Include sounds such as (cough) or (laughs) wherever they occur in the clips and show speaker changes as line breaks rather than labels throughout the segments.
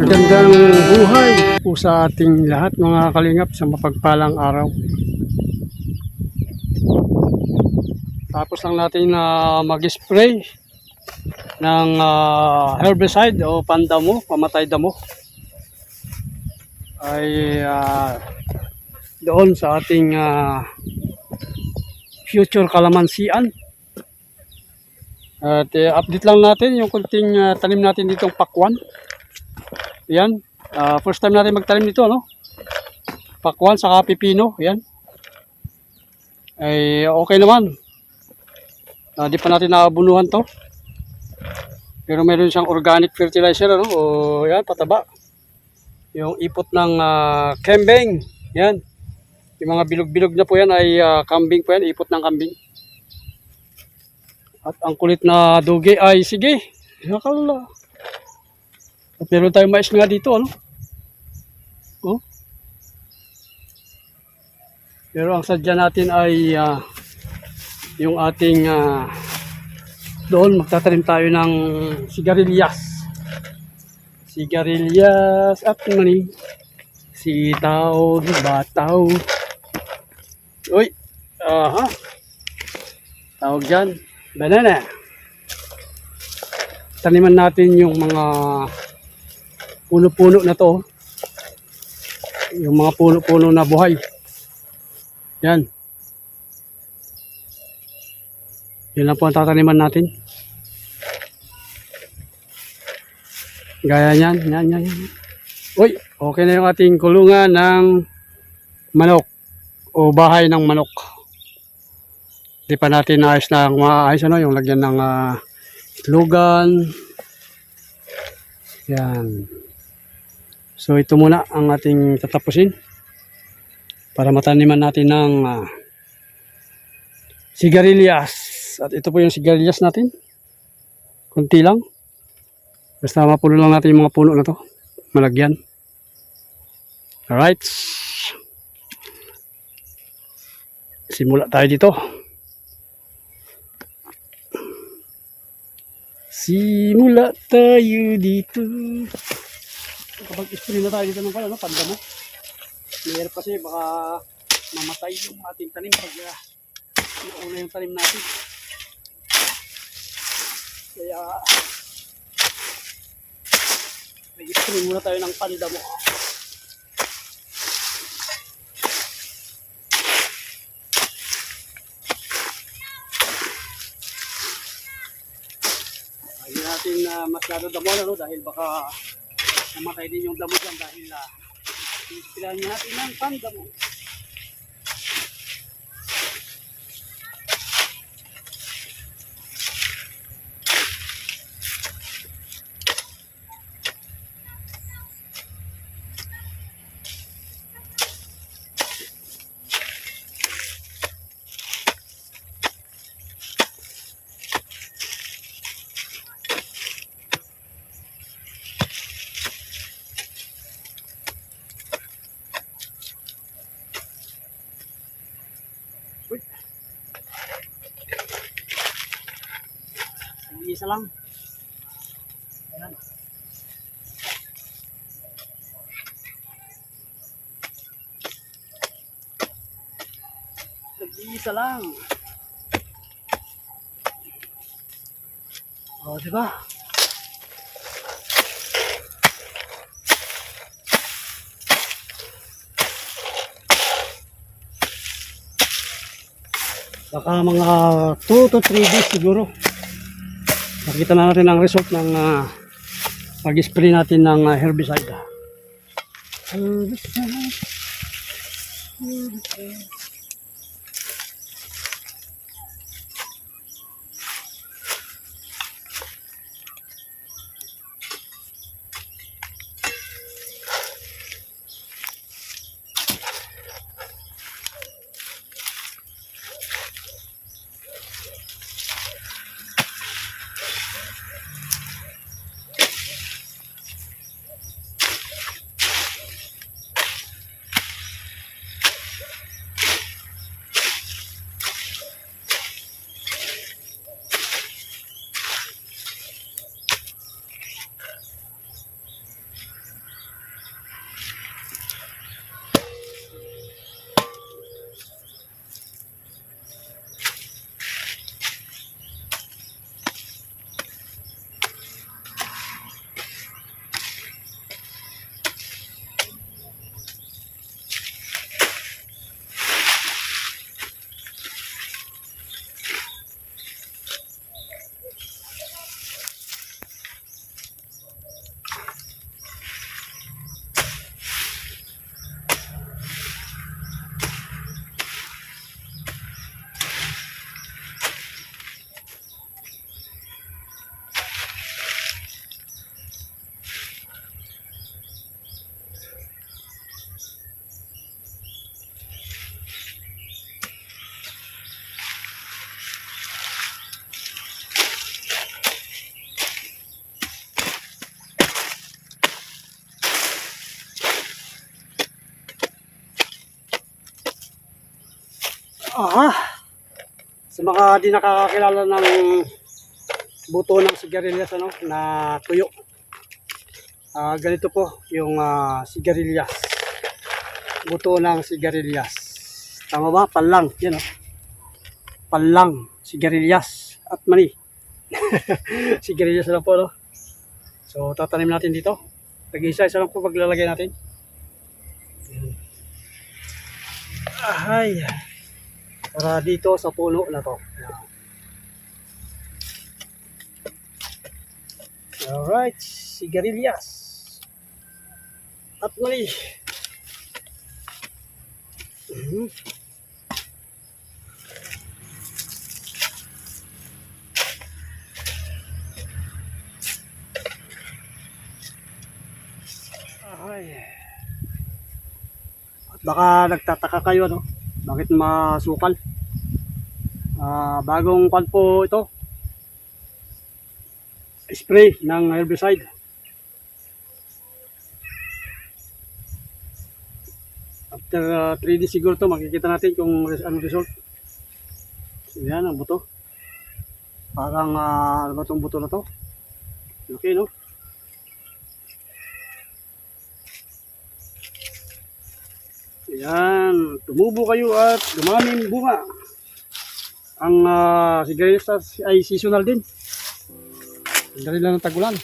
Magandang buhay po sa ating lahat mga kalingap sa mapagpalang araw. Tapos lang natin na mag-spray ng ah, herbicide o pandamo, pamatay damo. Ay ah, doon sa ating ah, future kalamansian. At eh, update lang natin yung kunting ah, tanim natin ditong pakwan. Yan. Ah, first time natin magtanim nito, no? Pakwan sa pipino. Yan. Ay, okay naman. Ah, di pa natin naabunuhan to. Pero meron siyang organic fertilizer, ano? O, yan, pataba. Yung ipot ng ah, kembing. Yan. Yung mga bilog-bilog na po yan ay ah, kambing po yan. Ipot ng kambing. At ang kulit na dugi ay, sige. Nakala. At meron tayong mais nga dito, ano? Oh. Pero ang sadya natin ay ah, yung ating ah, doon magtatanim tayo ng sigarilyas. Sigarilyas at mani. Sitaw, bataw. Uy, aha. Tawag dyan, banana. Taniman natin yung mga puno-puno na to. Yung mga puno-puno na buhay. Yan. Yan lang po ang tataniman natin. Gaya yan, yan, yan, yan. Uy, okay na yung ating kulungan ng manok o bahay ng manok. Di pa natin naayos na maayos ano, yung lagyan ng ah, itlogan. Yan. So ito muna ang ating tatapusin para mataniman natin ng ah, sigarilyas. At ito po yung sigarilyas natin. Kunti lang. Basta mapuno lang natin yung mga puno na to. Malagyan. Alright. Simula tayo dito. Simula tayo dito. Kapag spray na tayo dito ng pala, no? Panda mo. Mahirap kasi baka mamatay yung ating tanim pag uh, nauna yung tanim natin. Kaya nag-spray muna tayo ng panda mo. Hindi natin na masyado damo ano, dahil baka namatay din yung damo dyan dahil uh, Pilihan natin ng pandamo. Isa lang. Ayan. Nag-iisa lang. O, di ba? Baka mga 2 to 3 days siguro. Nakita na natin ang result ng ah, pag-spray natin ng ah, herbicide. Herbicide. Herbicide. Mga di nakakakilala ng buto ng sigarilyas ano, na tuyo. Ah, ganito po yung ah, sigarilyas. Buto ng sigarilyas. Tama ba? Palang. Yan oh. Palang. Sigarilyas. At mani. (laughs) sigarilyas lang po no. So tatanim natin dito. Tag-isa-isa lang po paglalagay natin. Ahay. Para dito sa puno na to. Alright, sigarilyas. At mali. Mhm. Ay. At baka nagtataka kayo no? Bakit masukal? Ah, bagong kwan po ito. Spray ng herbicide. After 3 days siguro to makikita natin kung res- anong result. So, yan ang buto. Parang ah, ano ba buto na to? Okay no? Ayan, tumubo kayo at dumaming bunga. Ang uh, sigarilyas ay seasonal din. Dali lang ng tagulan.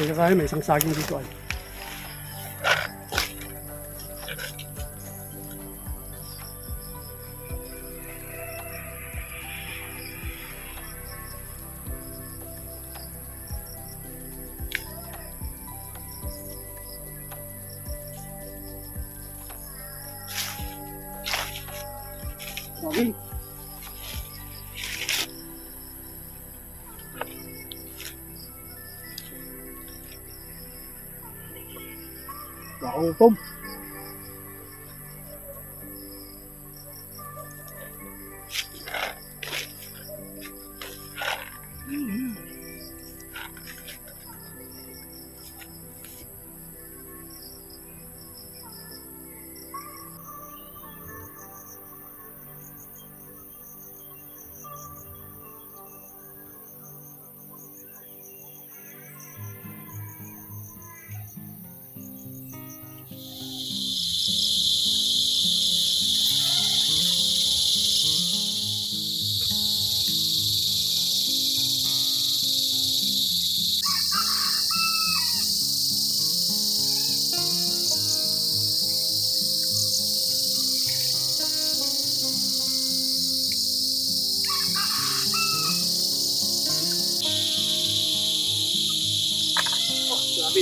Dito tayo, may isang saging dito ay. Okay. Nakutom. Grabe,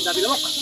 dami lamok.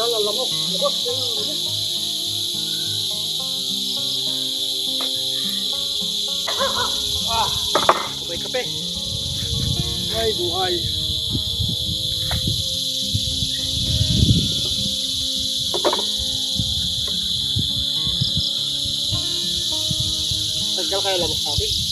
Ang lamok. Labas, ang lamok. Ah, sabay kape. Ay, buhay. Tagal kaya lamok sa atin.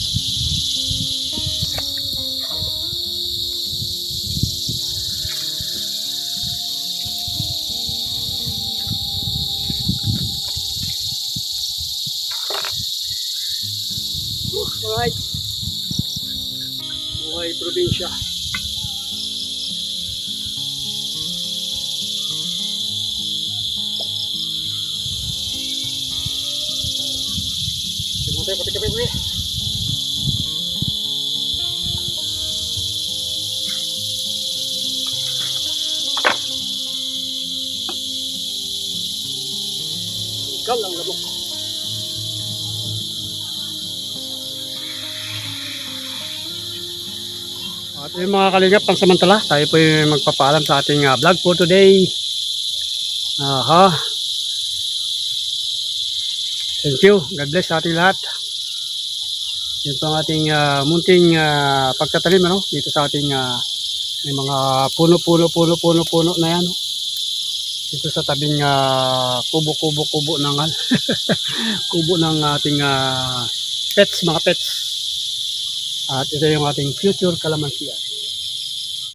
Probinsya. Sige tayo, pati kami bro. Ikaw lang lamok. Yung mga kalingap, pansamantala, tayo po yung magpapaalam sa ating ah, vlog for today. Aha. Thank you. God bless sa ating lahat. Yun po ang ating ah, munting ah, pagtatanim ano, dito sa ating ah, may mga puno, puno, puno, puno, puno na yan. Dito sa tabing ah, kubo, kubo, kubo ng ah, (laughs) kubo ng ating ah, pets, mga pets. At ito yung ating future kalamansian.